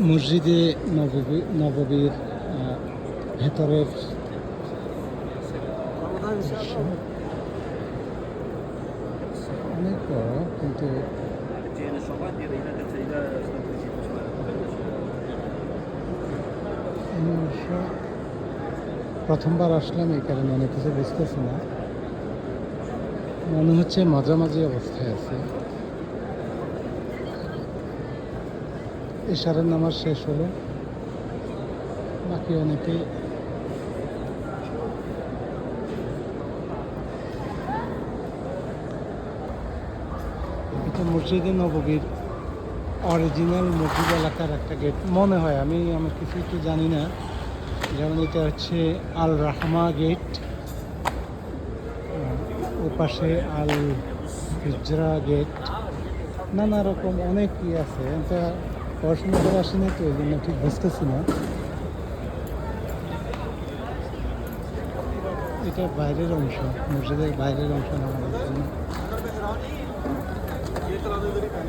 মসজিদে নববী, নববীর ভেতরের অনেক কিন্তু প্রথমবার আসলাম এই কারণে অনেক কিছু বুঝতেছি না। মনে হচ্ছে মাঝামাঝি অবস্থায় আছে। এশারের নামাজ শেষ হলো। বাকি অনেকেই এটা মসজিদে নববীর অরিজিনাল মসজিদ এলাকার একটা গেট মনে হয়, আমি আমার কিছু একটু জানি না। যেমন এটা হচ্ছে আল রাহমা গেট ও পাশে আল হিজরা গেট নানা রকম অনেক ই আছে। এটা পড়াশোনা করে আসিনি তো এই জন্য ঠিক বুঝতেছি না এটা বাইরের অংশ মসজিদের বাইরের অংশ নামানোর জন্য